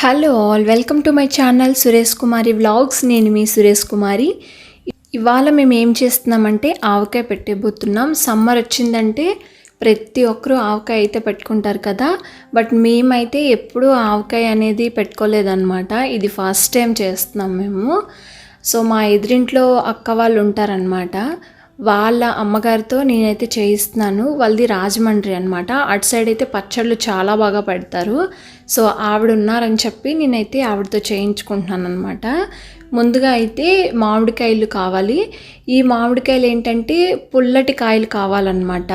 Hello all welcome to my channel Suresh Kumari vlogs నేను మీ సురేష్ కుమారి ఇవాళ మేము ఏం చేస్తున్నామంటే ఆవకాయ పెట్టబోతున్నాం. సమ్మర్ వచ్చిందంటే ప్రతి ఒక్కరూ ఆవకాయ అయితే పెట్టుకుంటారు కదా. బట్ మేమైతే ఎప్పుడూ ఆవకాయ అనేది పెట్టుకోలేదన్నమాట. ఇది ఫస్ట్ టైం చేస్తున్నాం మేము. సో మా ఎదురింట్లో అక్క వాళ్ళు ఉంటారనమాట వాళ్ళ అమ్మగారితో నేనైతే చేయిస్తున్నాను. వాళ్ళది రాజమండ్రి అనమాట అటు సైడ్ అయితే పచ్చళ్ళు చాలా బాగా పెడతారు. సో ఆవిడ ఉన్నారని చెప్పి నేనైతే ఆవిడతో చేయించుకుంటున్నాను అనమాట ముందుగా అయితే మామిడికాయలు కావాలి. ఈ మామిడికాయలు ఏంటంటే పుల్లటి కాయలు కావాలన్నమాట.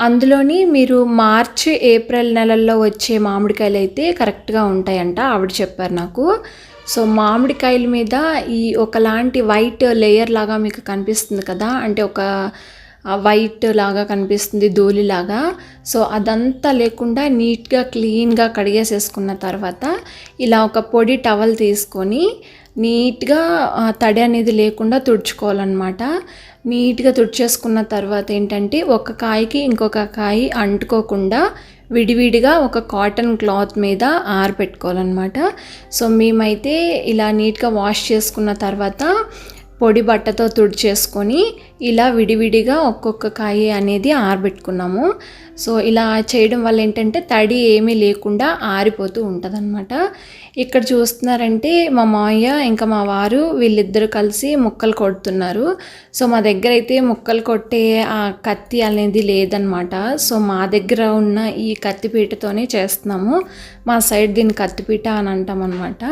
అందులోని మీరు మార్చ్ ఏప్రిల్ నెలల్లో వచ్చే మామిడికాయలు అయితే కరెక్ట్గా ఉంటాయంట ఆవిడ చెప్పారు నాకు. సో మామిడికాయల మీద ఈ ఒకలాంటి వైట్ లేయర్ లాగా మీకు కనిపిస్తుంది కదా అంటే ఒక వైట్ లాగా కనిపిస్తుంది ధూళిలాగా సో అదంతా లేకుండా నీట్గా క్లీన్గా కడిగేసేసుకున్న తర్వాత ఇలా ఒక పొడి టవల్ తీసుకొని నీట్గా తడి అనేది లేకుండా తుడుచుకోవాలన్నమాట. నీట్గా తుడిచేసుకున్న తర్వాత ఏంటంటే ఒక కాయకి ఇంకొక కాయ అంటుకోకుండా విడివిడిగా ఒక కాటన్ క్లాత్ మీద ఆరబెట్టుకోవాలన్నమాట. సో మేమైతే ఇలా నీట్గా వాష్ చేసుకున్న తర్వాత పొడి బట్టతో తుడిచేసుకొని ఇలా విడివిడిగా ఒక్కొక్క కాయ అనేది ఆరబెట్టుకున్నాము. సో ఇలా చేయడం వల్ల ఏంటంటే తడి ఏమీ లేకుండా ఆరిపోతూ ఉంటుందన్నమాట. ఇక్కడ చూస్తున్నారంటే మా మావయ్య ఇంకా మా వారు వీళ్ళిద్దరు కలిసి ముక్కలు కొడుతున్నారు. సో మా దగ్గర అయితే ముక్కలు కొట్టే ఆ కత్తి అనేది లేదనమాట సో మా దగ్గర ఉన్న ఈ కత్తిపీటతోనే చేస్తున్నాము. మా సైడ్ దీన్ని కత్తిపీట అని అంటాం అనమాట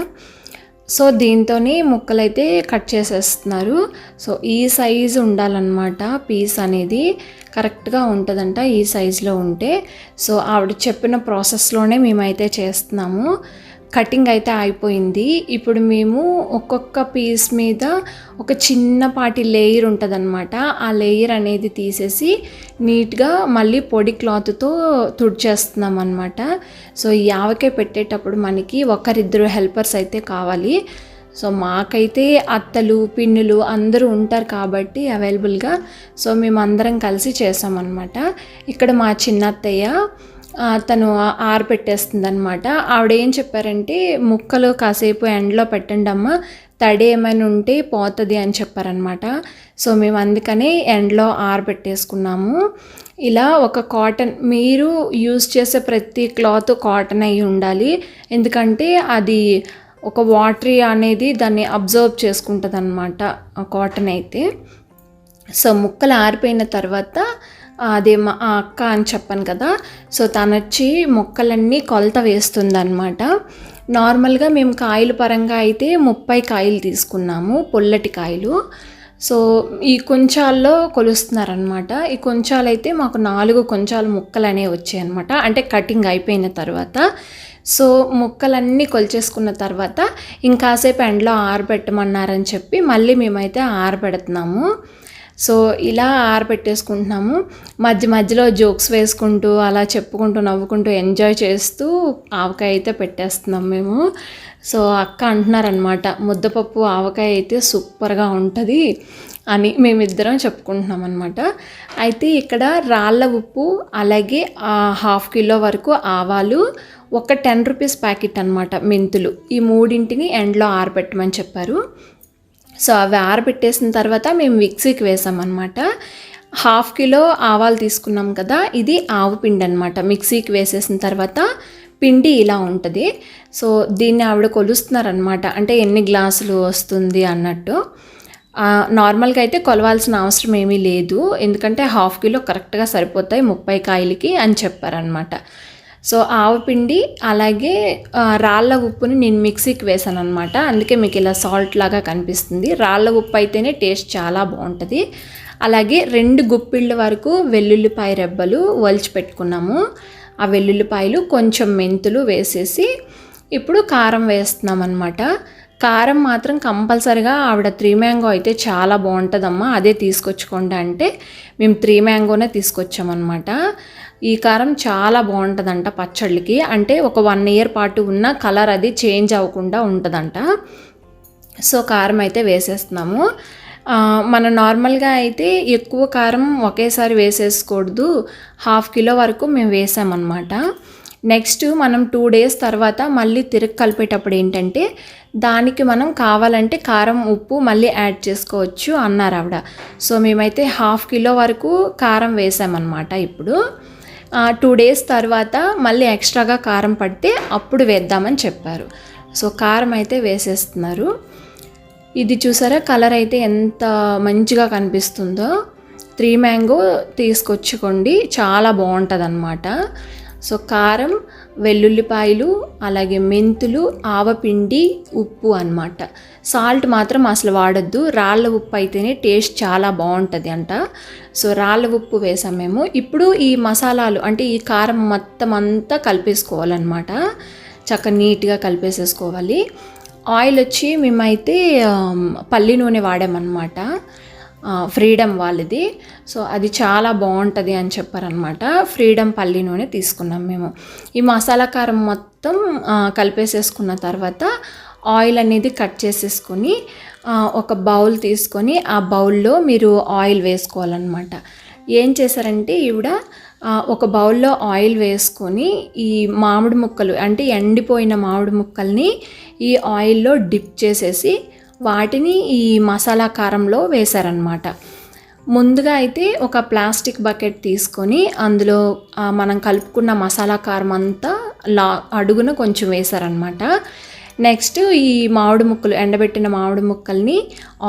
సో దీంతోనే ముక్కలైతే కట్ చేసేస్తున్నారు. సో ఈ సైజు ఉండాలన్నమాట పీస్ అనేది. కరెక్ట్గా ఉంటుందంట ఈ సైజులో ఉంటే. సో ఆవిడ చెప్పిన ప్రాసెస్లోనే మేమైతే చేస్తున్నాము. కటింగ్ అయితే అయిపోయింది ఇప్పుడు మేము ఒక్కొక్క పీస్ మీద ఒక చిన్నపాటి లేయర్ ఉంటుందన్నమాట. ఆ లేయర్ అనేది తీసేసి నీట్గా మళ్ళీ పొడి క్లాత్తో తుడిచేస్తున్నాం అనమాట సో ఈ ఆవకాయ పెట్టేటప్పుడు మనకి ఒకరిద్దరు హెల్పర్స్ అయితే కావాలి. సో మాకైతే అత్తలు పిన్నులు అందరూ ఉంటారు కాబట్టి అవైలబుల్గా. సో మేము అందరం కలిసి చేసామన్నమాట. ఇక్కడ మా చిన్నత్తయ్య తను ఆరబెట్టేస్తుంది అనమాట ఆవిడ ఏం చెప్పారంటే ముక్కలు కాసేపు ఎండలో పెట్టండి అమ్మ తడి ఏమైనా ఉంటే పోతుంది అని చెప్పారనమాట సో మేము అందుకని ఎండలో ఆరబెట్టేసుకున్నాము ఇలా ఒక కాటన్ మీరు యూజ్ చేసే ప్రతి క్లాత్ కాటన్ అయి ఉండాలి. ఎందుకంటే అది ఒక వాటరీ అనేది దాన్ని అబ్జర్వ్ చేసుకుంటుంది అనమాట కాటన్ అయితే. సో ముక్కలు ఆరిపోయిన తర్వాత అదే మా అక్క అని చెప్పాను కదా. సో తను వచ్చి మొక్కలన్నీ కొలత వేస్తుందన్నమాట. నార్మల్గా మేము కాయలు పరంగా అయితే ముప్పై కాయలు తీసుకున్నాము పొల్లటి కాయలు. సో ఈ కొంచాల్లో కొలుస్తున్నారనమాట ఈ కొంచాలు అయితే మాకు నాలుగు కొంచాలు ముక్కలు అనేవి వచ్చాయి అనమాట అంటే కటింగ్ అయిపోయిన తర్వాత. సో ముక్కలన్నీ కొలిచేసుకున్న తర్వాత ఇంకాసేపు ఎండలో ఆరబెట్టమన్నారని చెప్పి మళ్ళీ మేమైతే ఆరబెడుతున్నాము. సో ఇలా ఆరబెట్టేసుకుంటున్నాము మధ్య మధ్యలో జోక్స్ వేసుకుంటూ అలా చెప్పుకుంటూ నవ్వుకుంటూ ఎంజాయ్ చేస్తూ ఆవకాయ అయితే పెట్టేస్తున్నాం మేము. సో అక్క అంటున్నారనమాట ముద్దపప్పు ఆవకాయ అయితే సూపర్గా ఉంటుంది అని మేమిద్దరం చెప్పుకుంటున్నాం అనమాట అయితే ఇక్కడ రాళ్ళ ఉప్పు అలాగే హాఫ్ కిలో వరకు ఆవాలు ఒక టెన్ రూపీస్ ప్యాకెట్ అనమాట మెంతులు. ఈ మూడింటిని ఎండలో ఆరబెట్టమని చెప్పారు. సో అవి ఆరబెట్టేసిన తర్వాత మేము మిక్సీకి వేసామన్నమాట. హాఫ్ కిలో ఆవాలు తీసుకున్నాం కదా ఇది ఆవు పిండి అనమాట మిక్సీకి వేసేసిన తర్వాత పిండి ఇలా ఉంటుంది. సో దీన్ని ఆవిడ కొలుస్తున్నారనమాట అంటే ఎన్ని గ్లాసులు వస్తుంది అన్నట్టు. నార్మల్గా అయితే కొలవాల్సిన అవసరం ఏమీ లేదు. ఎందుకంటే హాఫ్ కిలో కరెక్ట్గా సరిపోతాయి ముప్పై కాయలకి అని చెప్పారనమాట సో ఆవపిండి అలాగే రాళ్ళ ఉప్పుని నేను మిక్సీకి వేసాను అనమాట అందుకే మీకు ఇలా సాల్ట్ లాగా కనిపిస్తుంది. రాళ్ళ ఉప్పు అయితేనే టేస్ట్ చాలా బాగుంటుంది. అలాగే రెండు గుప్పిళ్ళ వరకు వెల్లుల్లిపాయ రెబ్బలు వలిచి పెట్టుకున్నాము. ఆ వెల్లుల్లిపాయలు కొంచెం మెంతులు వేసేసి ఇప్పుడు కారం వేస్తున్నాం అనమాట కారం మాత్రం కంపల్సరిగా ఆవిడ త్రీ మ్యాంగో అయితే చాలా బాగుంటుందమ్మా. అదే తీసుకొచ్చుకోండి అంటే మేము త్రీ మ్యాంగోనే తీసుకొచ్చామన్నమాట. ఈ కారం చాలా బాగుంటుందంట పచ్చళ్ళకి. అంటే ఒక వన్ ఇయర్ పాటు ఉన్న కలర్ అది చేంజ్ అవ్వకుండా ఉంటుందంట. సో కారం అయితే వేసేస్తున్నాము. మన మనం నార్మల్గా అయితే ఎక్కువ కారం ఒకేసారి వేసేసుకోకూడదు హాఫ్ కిలో వరకు మేము వేసామన్నమాట. నెక్స్ట్ మనం టూ డేస్ తర్వాత మళ్ళీ తిరగ కలిపేటప్పుడు ఏంటంటే దానికి మనం కావాలంటే కారం ఉప్పు మళ్ళీ యాడ్ చేసుకోవచ్చు అన్నారు ఆవిడ. సో మేమైతే హాఫ్ కిలో వరకు కారం వేసామన్నమాట ఇప్పుడు. టూ డేస్ తర్వాత మళ్ళీ ఎక్స్ట్రాగా కారం పడితే అప్పుడు వేద్దామని చెప్పారు. సో కారం అయితే వేసేస్తున్నారు. ఇది చూసారా? కలర్ అయితే ఎంత మంచిగా కనిపిస్తుందో. త్రీ మ్యాంగో తీసుకొచ్చుకోండి. చాలా బాగుంటుంది అనమాట సో కారం వెల్లుల్లిపాయలు అలాగే మెంతులు ఆవపిండి ఉప్పు అన్నమాట. సాల్ట్ మాత్రం అసలు వాడద్దు. రాళ్ళ ఉప్పు అయితేనే టేస్ట్ చాలా బాగుంటుంది అంట. సో రాళ్ళ ఉప్పు వేసాం మేము. ఇప్పుడు ఈ మసాలాలు అంటే ఈ కారం మొత్తం అంతా కలిపేసుకోవాలన్నమాట. చక్కగా నీట్గా కలిపేసేసుకోవాలి. ఆయిల్ వచ్చి మేమైతే పల్లి నూనె వాడామన్నమాట. ఫ్రీడమ్ వాళ్ళది. సో అది చాలా బాగుంటుంది అని చెప్పారనమాట ఫ్రీడమ్ పల్లి నూనె తీసుకున్నాం మేము. ఈ మసాలా కారం మొత్తం కలిపేసేసుకున్న తర్వాత ఆయిల్ అనేది కట్ చేసేసుకొని ఒక బౌల్ తీసుకొని ఆ బౌల్లో మీరు ఆయిల్ వేసుకోవాలన్నమాట. ఏం చేశారంటే ఈవిడ ఒక బౌల్లో ఆయిల్ వేసుకొని ఈ మామిడి ముక్కలు అంటే ఎండిపోయిన మామిడి ముక్కల్ని ఈ ఆయిల్లో డిప్ చేసేసి వాటిని ఈ మసాలా కారంలో వేశారనమాట ముందుగా అయితే ఒక ప్లాస్టిక్ బకెట్ తీసుకొని అందులో మనం కలుపుకున్న మసాలా కారం అంతా లా అడుగున కొంచెం వేశారనమాట నెక్స్ట్ ఈ మామిడి ముక్కలు ఎండబెట్టిన మామిడి ముక్కల్ని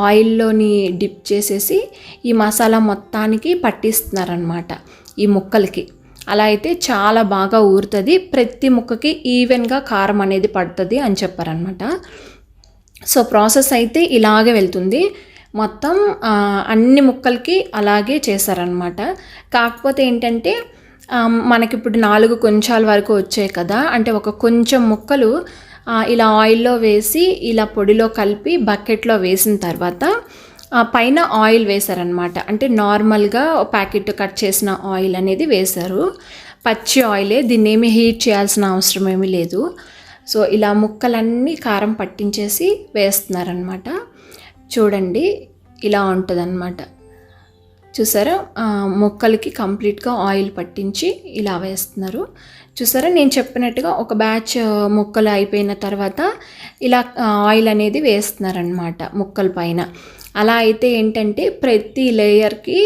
ఆయిల్లోని డిప్ చేసేసి ఈ మసాలా మొత్తానికి పట్టిస్తున్నారనమాట ఈ ముక్కలకి. అలా అయితే చాలా బాగా ఊరుతుంది. ప్రతి ముక్కకి ఈవెన్గా కారం అనేది పడుతుంది అని చెప్పారనమాట సో ప్రాసెస్ అయితే ఇలాగే వెళ్తుంది. మొత్తం అన్ని ముక్కలకి అలాగే చేశారనమాట కాకపోతే ఏంటంటే మనకిప్పుడు నాలుగు కొంచాల వరకు వచ్చాయి కదా. అంటే ఒక కొంచెం ముక్కలు ఇలా ఆయిల్లో వేసి ఇలా పొడిలో కలిపి బకెట్లో వేసిన తర్వాత పైన ఆయిల్ వేశారనమాట అంటే నార్మల్గా ప్యాకెట్ కట్ చేసిన ఆయిల్ అనేది వేశారు. పచ్చి ఆయిలే దీన్ని ఏమి హీట్ చేయాల్సిన అవసరం ఏమీ లేదు. సో ఇలా ముక్కలన్నీ కారం పట్టించేసి వేస్తున్నారనమాట చూడండి ఇలా ఉంటుందన్నమాట. చూసారా? మొక్కలకి ముక్కలకి కంప్లీట్గా ఆయిల్ పట్టించి ఇలా వేస్తున్నారు. చూసారా? నేను చెప్పినట్టుగా ఒక బ్యాచ్ ముక్కలు అయిపోయిన తర్వాత ఇలా ఆయిల్ అనేది వేస్తున్నారనమాట ముక్కల పైన. అలా అయితే ఏంటంటే ప్రతి లేయర్కి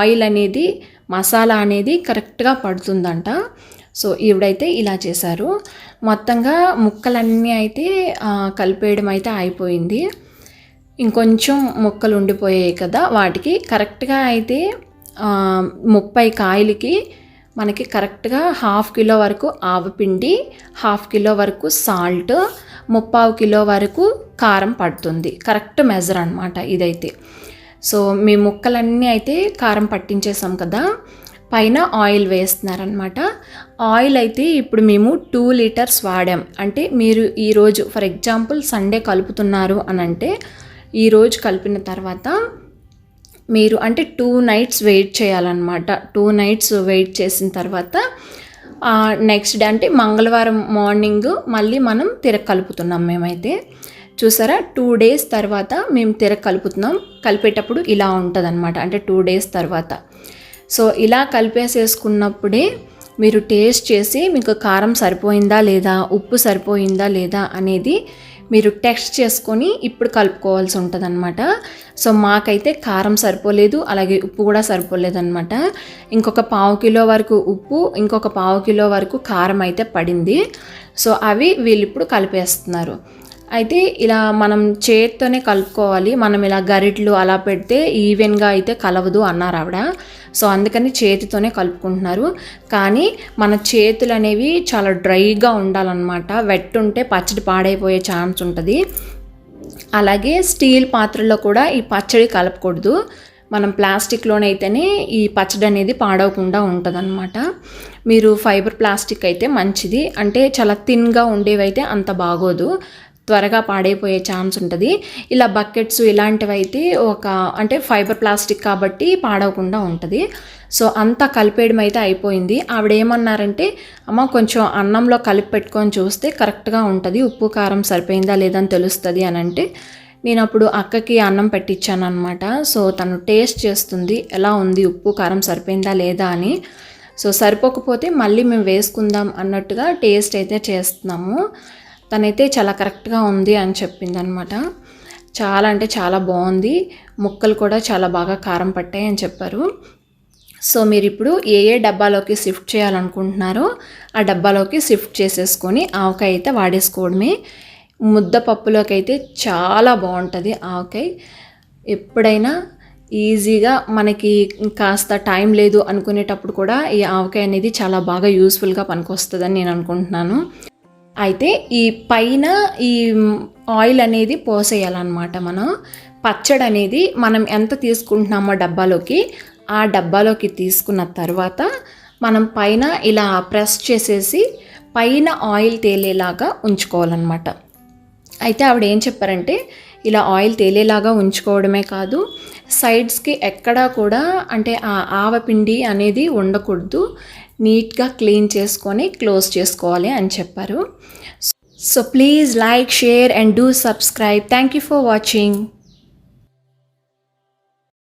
ఆయిల్ అనేది మసాలా అనేది కరెక్ట్గా పడుతుందంట. సో ఈవిడైతే ఇలా చేశారు. మొత్తంగా ముక్కలన్నీ అయితే కలిపేయడం అయితే అయిపోయింది ఇంకొంచెం ముక్కలు ఉండిపోయాయి కదా వాటికి. కరెక్ట్గా అయితే ముప్పై కాయలకి మనకి కరెక్ట్గా హాఫ్ కిలో వరకు ఆవపిండి హాఫ్ కిలో వరకు సాల్ట్ ముప్పావు కిలో వరకు కారం పడుతుంది. కరెక్ట్ మెజర్ అనమాట ఇదైతే. సో మీ ముక్కలన్నీ అయితే కారం పట్టించేసాం కదా పైన ఆయిల్ వేస్తున్నారనమాట ఆయిల్ అయితే ఇప్పుడు మేము టూ లీటర్స్ వాడాం. అంటే మీరు ఈరోజు ఫర్ ఎగ్జాంపుల్ సండే కలుపుతున్నారు అని అంటే ఈరోజు కలిపిన తర్వాత మీరు అంటే టూ నైట్స్ వెయిట్ చేయాలన్నమాట. టూ నైట్స్ వెయిట్ చేసిన తర్వాత నెక్స్ట్ డే అంటే మంగళవారం మార్నింగ్ మళ్ళీ మనం తిరగ కలుపుతున్నాం మేమైతే. చూసారా? టూ డేస్ తర్వాత మేము తిరగ కలుపుతున్నాం. కలిపేటప్పుడు ఇలా ఉంటుంది అంటే టూ డేస్ తర్వాత. సో ఇలా కలిపేసేసుకున్నప్పుడే మీరు టేస్ట్ చేసి మీకు కారం సరిపోయిందా లేదా ఉప్పు సరిపోయిందా లేదా అనేది మీరు టెస్ట్ చేసుకొని ఇప్పుడు కలుపుకోవాల్సి ఉంటుంది అనమాట సో మాకైతే కారం సరిపోలేదు అలాగే ఉప్పు కూడా సరిపోలేదు అనమాట ఇంకొక పావు కిలో వరకు ఉప్పు ఇంకొక పావు కిలో వరకు కారం అయితే పడింది. సో అవి వీళ్ళు ఇప్పుడు కలిపేస్తున్నారు. అయితే ఇలా మనం చేత్తోనే కలుపుకోవాలి. మనం ఇలా గరిట్లు అలా పెడితే ఈవెన్గా అయితే కలవదు అన్నారు ఆవిడ. సో అందుకని చేతితోనే కలుపుకుంటున్నారు. కానీ మన చేతులు అనేవి చాలా డ్రైగా ఉండాలన్నమాట. వెట్ ఉంటే పచ్చడి పాడైపోయే ఛాన్స్ ఉంటుంది. అలాగే స్టీల్ పాత్రలో కూడా ఈ పచ్చడి కలపకూడదు. మనం ప్లాస్టిక్లోనైతేనే ఈ పచ్చడి అనేది పాడవకుండా ఉంటుందన్నమాట. మీరు ఫైబర్ ప్లాస్టిక్ అయితే మంచిది. అంటే చాలా థిన్గా ఉండేవైతే అంత బాగోదు. త్వరగా పాడైపోయే ఛాన్స్ ఉంటుంది. ఇలా బకెట్స్ ఇలాంటివి అయితే ఒక అంటే ఫైబర్ ప్లాస్టిక్ కాబట్టి పాడవకుండా ఉంటుంది. సో అంతా కలిపేయడం అయితే అయిపోయింది. ఆవిడ ఏమన్నారంటే అమ్మ కొంచెం అన్నంలో కలిపి పెట్టుకొని చూస్తే కరెక్ట్గా ఉంటుంది. ఉప్పు కారం సరిపోయిందా లేదా అని తెలుస్తుంది అని అంటే నేను అప్పుడు అక్కకి అన్నం పెట్టించాను అనమాట సో తను టేస్ట్ చేస్తుంది. ఎలా ఉంది? ఉప్పు కారం సరిపోయిందా లేదా అని. సో సరిపోకపోతే మళ్ళీ మేము వేసుకుందాం అన్నట్టుగా టేస్ట్ అయితే చేస్తున్నాము. తనైతే చాలా కరెక్ట్గా ఉంది అని చెప్పింది అనమాట చాలా అంటే చాలా బాగుంది. ముక్కలు కూడా చాలా బాగా కారం పట్టాయి అని చెప్పారు. సో మీరు ఇప్పుడు ఏ ఏ డబ్బాలోకి షిఫ్ట్ చేయాలనుకుంటున్నారో ఆ డబ్బాలోకి షిఫ్ట్ చేసేసుకొని ఆవకాయ అయితే వాడేసుకోవడమే. ముద్దపప్పులోకి అయితే చాలా బాగుంటుంది ఆవకాయ. ఎప్పుడైనా ఈజీగా మనకి కాస్త టైం లేదు అనుకునేటప్పుడు కూడా ఈ ఆవకాయ అనేది చాలా బాగా యూస్ఫుల్గా పనికొస్తుందని నేను అనుకుంటున్నాను. అయితే ఈ పైన ఈ ఆయిల్ అనేది పోసేయాలన్నమాట మనం. పచ్చడి అనేది మనం ఎంత తీసుకుంటున్నామో డబ్బాలోకి ఆ డబ్బాలోకి తీసుకున్న తర్వాత మనం పైన ఇలా ప్రెస్ చేసేసి పైన ఆయిల్ తేలేలాగా ఉంచుకోవాలన్నమాట. అయితే ఆవిడ ఏం చెప్పారంటే ఇలా ఆయిల్ తేలేలాగా ఉంచుకోవడమే కాదు సైడ్స్కి ఎక్కడా కూడా అంటే ఆ ఆవపిండి అనేది ఉండకూడదు. నీట్గా క్లీన్ చేసుకొని క్లోజ్ చేసుకోవాలి అని చెప్పారు. So please like share and do subscribe. Thank you for watching.